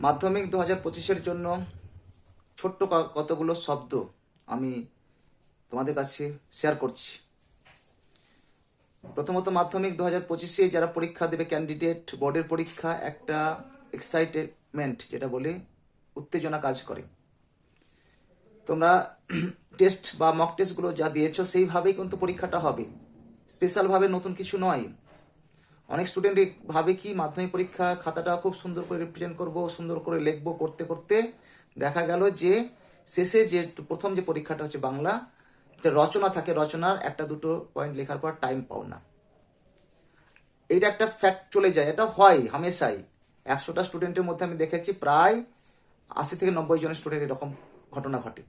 মাধ্যমিক দু হাজার পঁচিশের জন্য ছোট্ট কতগুলো শব্দ আমি তোমাদের কাছে শেয়ার করছি। প্রথমত মাধ্যমিক দু হাজার পঁচিশে যারা পরীক্ষা দেবে ক্যান্ডিডেট বোর্ডের পরীক্ষা, একটা এক্সাইটেডমেন্ট যেটা বলে উত্তেজনা কাজ করে। তোমরা টেস্ট বা মক টেস্টগুলো যা দিয়েছ সেইভাবেই কিন্তু পরীক্ষাটা হবে। স্পেশালভাবে নতুন কিছু নয়। অনেক স্টুডেন্ট ভাবে কি মাধ্যমিক পরীক্ষা খাতাটা খুব সুন্দর করে রিপ্রেজেন্ট করব, সুন্দর করে লিখব করতে করতে দেখা গেল যে শেষে যে প্রথম যে পরীক্ষাটা হচ্ছে বাংলা, যে রচনা থাকে রচনার, একটা দুটো পয়েন্ট লেখার পর টাইম পাও না। এইটা একটা ফ্যাক্ট চলে যায়, এটা হয় হামেশাই। একশোটা স্টুডেন্টের মধ্যে আমি দেখেছি প্রায় আশি থেকে নব্বই জন স্টুডেন্ট এরকম ঘটনা ঘটে।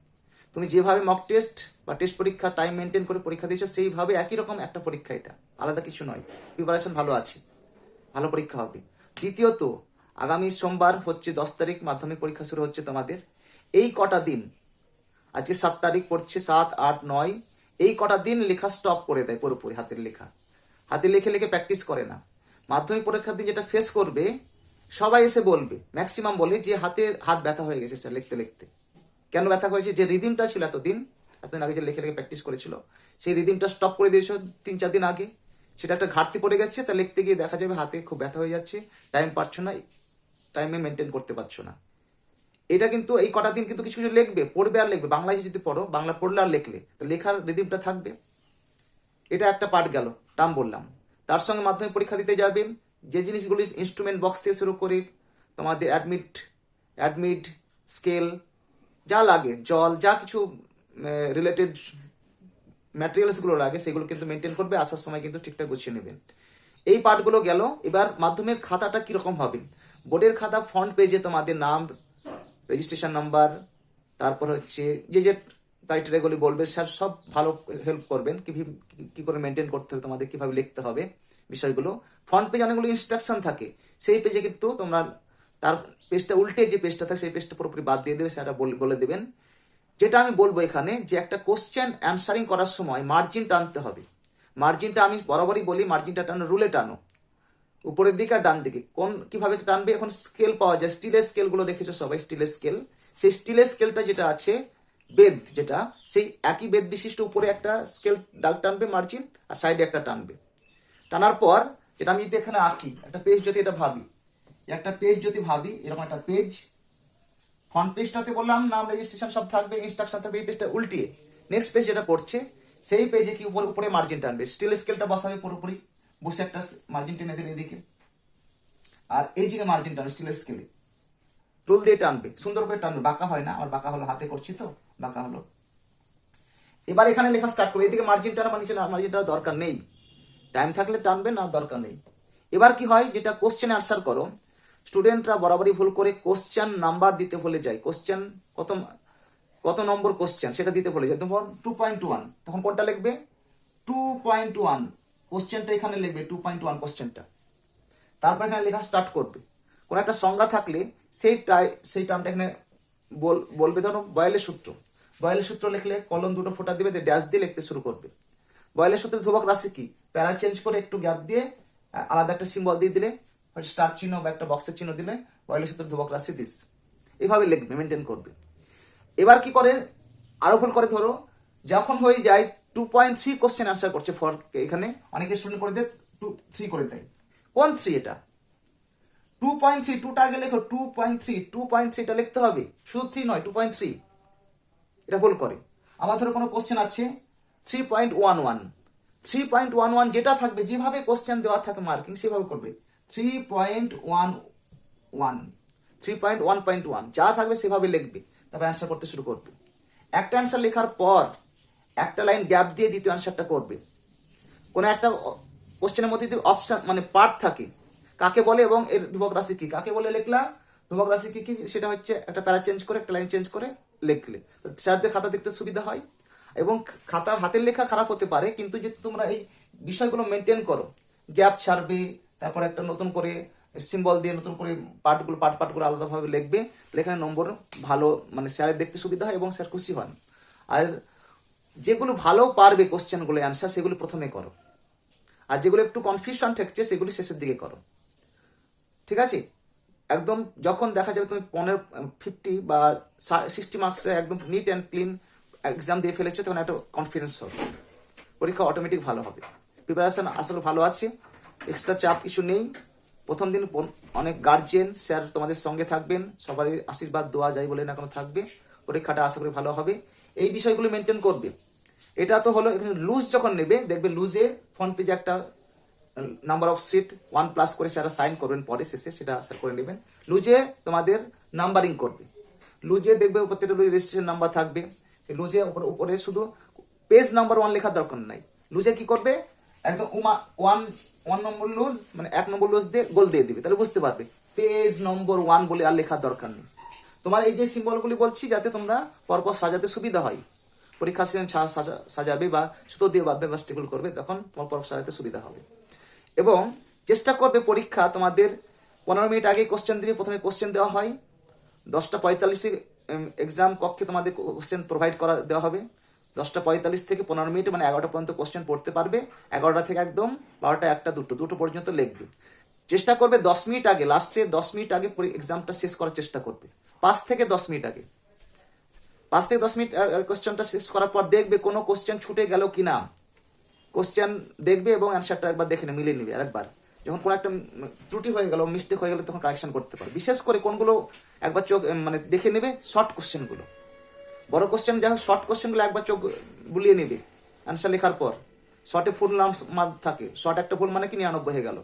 তুমি যেভাবে মক টেস্ট বা টেস্ট পরীক্ষা টাইম মেনটেন করে পরীক্ষা দিয়েছ, সেইভাবে একই রকম একটা পরীক্ষা এটা। আলাদা কিছু নয়। প্রিপারেশন ভালো আছে। ভালো পরীক্ষা হবে। দ্বিতীয়ত, আগামী সোমবার হচ্ছে দশ তারিখ, মাধ্যমিক পরীক্ষা শুরু হচ্ছে তোমাদের। এই কটা দিন, আজকে সাত তারিখ পড়ছে, সাত, আট, নয়, এই কটা দিন লেখা স্টপ করে দেয় পুরোপুরি হাতের লেখা। হাতে লিখে লিখে প্র্যাকটিস করে না। মাধ্যমিক পরীক্ষার দিন যেটা ফেস করবে, সবাই এসে বলবে ম্যাক্সিমাম বলে যে হাতের হাত ব্যথা হয়ে গেছে স্যার লিখতে লিখতে। কেন ব্যথা হয়েছে? যে রিদিমটা ছিল এতদিন এতদিন আগে যে লিখে লিখে প্র্যাকটিস করেছিল, সেই রিদিমটা স্টপ করে দিয়েছ তিন চার দিন আগে। সেটা একটা ঘাটতি পড়ে গেছে, তা লিখতে গিয়ে দেখা যাবে হাতে খুব ব্যথা হয়ে যাচ্ছে টাইম পাচ্ছ না টাইমে মেনটেন করতে পারছ না। এটা কিন্তু এই কটা দিন কিন্তু কিছু কিছু লিখবে, পড়বে আর লিখবে। বাংলায় যদি পড়ো, বাংলা পড়লে আর লিখলে, তো লেখার রিদিমটা থাকবে। এটা একটা পার্ট গেল টার্ম বললাম। তার সঙ্গে মাধ্যমিক পরীক্ষা দিতে যাবেন, যে জিনিসগুলি ইনস্ট্রুমেন্ট বক্স থেকে শুরু করে তোমাদের অ্যাডমিট অ্যাডমিট স্কেল যা লাগে, জল, যা কিছু রিলেটেড ম্যাটেরিয়ালসগুলো লাগে, সেগুলো কিন্তু মেনটেন করবে, আসার সময় কিন্তু ঠিকঠাক গুছিয়ে নেবেন। এই পার্টগুলো গেল, এবার মাধ্যমের খাতাটা কীরকম হবে? বোর্ডের খাতা ফ্রন্ট পেজে তোমাদের নাম রেজিস্ট্রেশন নাম্বার তারপর হচ্ছে যে যে ক্রাইটেরিয়াগুলি বলবে, স্যার সব ভালো হেল্প করবেন কি কি করে মেনটেন করতে হবে, তোমাদের কীভাবে লিখতে হবে বিষয়গুলো। ফ্রন্ট পেজে অনেকগুলো ইনস্ট্রাকশন থাকে, সেই পেজে কিন্তু তোমরা তার পেজটা উল্টে যে পেজটা থাকে, সেই পেজটা পুরোপুরি বাদ দিয়ে দেবে, সেটা বল- দেবেন। যেটা আমি বলব এখানে যে একটা কোশ্চেন অ্যান্সারিং করার সময় মার্জিন টানতে হবে। মার্জিনটা আমি বরাবরই বলি মার্জিনটা টানো রুলে টানো। উপরের দিকে আর ডান দিকে কোন কীভাবে টানবে? এখন স্কেল পাওয়া যায়। স্টিলের স্কেলগুলো দেখেছ সবাই স্টিলের স্কেল সেই স্টিলের স্কেলটা যেটা আছে বেদ যেটা, সেই একই বেদ বিশিষ্ট উপরে একটা স্কেল ডাল টানবে মার্জিন আর সাইডে একটা টানবে। টানার পর, যেটা আমি যদি এখানে আঁকি, একটা পেজ যদি এটা ভাবি একটা পেজ যদি ভাবি, এরকম একটা পেজ ফ্রন্ট পেজটাতে বললাম, নাম রেজিস্ট্রেশন সব থাকবে ইনস্ট্রাকশন থাকবে, এই পেজটা উল্টিয়ে নেক্সট পেজ যেটা পড়ছে সেই পেজে কি উপরে উপরে মার্জিন টানবে? স্টিল স্কেলটা বসাবে পুরোপুরি, বসে একটা মার্জিন টেনে দিলে এদিকে। আর এই দিকে মার্জিন টানবে স্টিলের স্কেলে টুল দিয়ে টানবে, সুন্দর করে টানবে, বাঁকা হয় না আমার বাঁকা হলো হাতে করছি তো, বাঁকা হলো। এবার এখানে লেখা স্টার্ট করবে, এদিকে মার্জিন টানা মানে মার্জিন টানার দরকার নেই। টাইম থাকলে টানবে, না, দরকার নেই। এবার কি হয়, যেটা কোশ্চেন আনসার করো স্টুডেন্টরা বরাবরই ভুল করে কোশ্চেন নাম্বার দিতে ভুলে যায়। কোশ্চেন কত কত নম্বর কোশ্চেন সেটা দিতে ভুলে যায়। তখন টু পয়েন্ট ওয়ান তখন কোনটা লিখবে? টু পয়েন্ট ওয়ান কোশ্চেনটা এখানে লিখবে টু পয়েন্ট ওয়ান কোশ্চেনটা তারপর এখানে লেখা স্টার্ট করবে। কোন একটা সংজ্ঞা থাকলে সেই টাই- সেই টার্মটা এখানে বল- বলবে, ধরো বয়েলের সূত্র। বয়েলের সূত্র লিখলে কলম দুটো ফোটা দিবে ড্যাশ দিয়ে লিখতে শুরু করবে। বয়েলের সূত্রের ধ্রুবক রাশি কি? প্যারা চেঞ্জ করে একটু গ্যাপ দিয়ে আলাদা একটা সিম্বল দিয়ে দিলে স্টার চিহ্ন বা একটা বক্সের চিহ্ন দিলে বয়েলের সূত্রের ধ্রুবক রাশি দিস। এভাবে লিখবে মেনটেন করবে। এবার কি করে? আরও ভুল করে ধরো, যখন হয়ে যায় two point three question answer করছে ফর এখানে, অনেকে স্টুডেন্ট করে দেয় টু থ্রি করে দেয়। কোন থ্রি এটা? টু পয়েন্ট থ্রি টুটা আগে লেখো two point three two point থ্রিটা লিখতে হবে। শুধু থ্রি নয় টু পয়েন্ট থ্রি এটা ভুল করে। আমার ধরো কোনো কোশ্চেন আছে three point one one three point one one যেটা থাকবে, যেভাবে কোশ্চেন দেওয়া থাকে মার্কিং সেভাবে করবে। Three point one one three point one point one যা থাকবে সেভাবে লিখবে। তারপর অ্যান্সার করতে শুরু করবে। একটা অ্যান্সার লেখার পর একটা লাইন গ্যাপ দিয়ে দ্বিতীয় অ্যান্সারটা করবে। কোনো একটা কোশ্চেনের মধ্যে যদি অপশন মানে পার্ট থাকে, কাকে বলে এবং এর ধ্রুবক রাশি কি? কাকে বলে লিখলা? ধ্রুবক রাশি কি কি? সেটা হচ্ছে একটা প্যারা চেঞ্জ করে, একটা লাইন চেঞ্জ করে লিখলে। স্যারদের খাতা দেখতে সুবিধা হয়। এবং খাতার হাতের লেখা খারাপ হতে পারে, কিন্তু যদি তোমরা এই বিষয়গুলো মেনটেন করো গ্যাপ ছাড়বে তারপর একটা নতুন করে সিম্বল দিয়ে নতুন করে পার্টগুলো পার্ট পার্ট করে আলাদাভাবে লিখবে। লেখার নম্বর ভালো মানে স্যারের দেখতে সুবিধা হয় এবং স্যার খুশি হন। আর যেগুলো ভালো পারবে কোশ্চেনগুলো অ্যান্সার সেগুলো প্রথমে করো। আর যেগুলো একটু কনফিউশন ঠেকছে, সেগুলি শেষের দিকে করো। ঠিক আছে? একদম যখন দেখা যাবে তুমি পনেরো ফিফটি বা সিক্সটি মার্কসে একদম নিট অ্যান্ড ক্লিন এক্সাম দিয়ে ফেলেছো, তখন একটা কনফিডেন্স হবে পরীক্ষা অটোমেটিক ভালো হবে। প্রিপারেশন আসলে ভালো আছে। এক্সট্রা চাপ কিছু নেই। প্রথম দিন অনেক গার্জিয়ান স্যার তোমাদের সঙ্গে থাকবেন। সবারই আশীর্বাদ, দোয়া যায় বলে না কোনো থাকবে। পরীক্ষাটা আশা করি ভালো হবে। এই বিষয়গুলো মেনটেন করবে। এটা তো হলো এখানে লুজ যখন নেবে, দেখবে লুজে ফ্রন্ট পেজে একটা number of sheet one plus করে স্যারা সাইন করবেন পরে শেষে, সেটা স্যার করে নেবেন। লুজে তোমাদের নাম্বারিং করবে। লুজে দেখবে প্রত্যেকটা রেজিস্ট্রেশন নাম্বার থাকবে। সেই লুজে উপরে উপরে শুধু পেজ নাম্বার ওয়ান লেখার দরকার নাই। লুজে কি করবে? একদম ওয়ান ওয়ান নম্বর লুজ মানে এক নম্বর লুজ দিয়ে গোল দিয়ে দিবে, তাহলে বুঝতে পারবে। পেজ নম্বর ওয়ান বলে আর লেখার দরকার নেই। তোমার এই যে সিম্বলগুলি বলছি, যাতে তোমরা পরপর সাজাতে সুবিধা হয়। পরীক্ষা সিজন সাজাবে বা সুতো দিয়ে বাঁধবে বা স্টেবল করবে, তখন তোমার পরপর সাজাতে সুবিধা হবে। এবং চেষ্টা করবে পরীক্ষা তোমাদের পনেরো মিনিট আগে কোশ্চেন দিবে, প্রথমে কোশ্চেন দেওয়া হয়। দশটা পঁয়তাল্লিশে এক্সাম কক্ষে তোমাদের কোশ্চেন প্রোভাইড করা দেওয়া হবে। দশটা পঁয়তাল্লিশ থেকে পনেরো মিনিট মানে এগারোটা পর্যন্ত কোশ্চেন পড়তে পারবে। এগারোটা থেকে একদম বারোটা একটা দুটো দুটো পর্যন্ত লিখবে। চেষ্টা করবে দশ মিনিট আগে লাস্টে দশ মিনিট আগে এক্সামটা শেষ করার চেষ্টা করবে। পাঁচ থেকে দশ মিনিট আগে। পাঁচ থেকে দশ মিনিট কোশ্চেনটা শেষ করার পর দেখবে কোনো কোশ্চেন ছুটে গেল কি না কোশ্চেন দেখবে এবং অ্যান্সারটা একবার দেখে নে মিলিয়ে নিবে আরেকবার। যখন কোনো একটা ত্রুটি হয়ে গেল মিস্টেক হয়ে গেলে, তখন কারেকশন করতে পারবে। বিশেষ করে কোনগুলো একবার চোখ মানে দেখে নেবে শর্ট কোশ্চেনগুলো বড় কোশ্চেন যা হোক শর্ট কোশ্চেনগুলো একবার চোখ বুলিয়ে নেবে। অ্যান্সার লেখার পর। শর্টে ফুল নাম মার্ক থাকে। শর্ট একটা ফুল মানে কি? নিরানব্বই হয়ে গেল।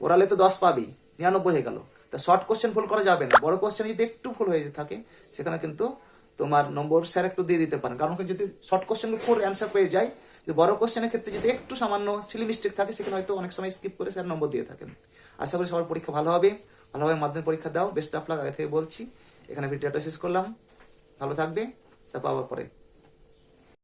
ওরালে তো দশ পাবেই নিরানব্বই হয়ে গেল। তা শর্ট কোশ্চেন ফুল করা যাবে না। বড় কোশ্চেন যদি একটু ফুল হয়ে থাকে, সেখানে কিন্তু তোমার নম্বর স্যার একটু দিয়ে দিতে পারেন। কারণ যদি শর্ট কোশ্চেন ফুল অ্যান্সার পেয়ে যায়, যদি বড় কোশ্চেনের ক্ষেত্রে যদি একটু সামান্য সিলি মিস্টেক থাকে, সেখানে হয়তো অনেক সময় স্কিপ করে স্যার নম্বর দিয়ে থাকেন। আশা করি সবার পরীক্ষা ভালো হবে। ভালোভাবে মাধ্যমিক পরীক্ষা দাও। বেস্ট অফ লাক আগে থেকে বলছি। এখানে ভিডিওটা শেষ করলাম। ভালো থাকবে তারপর আবার পরে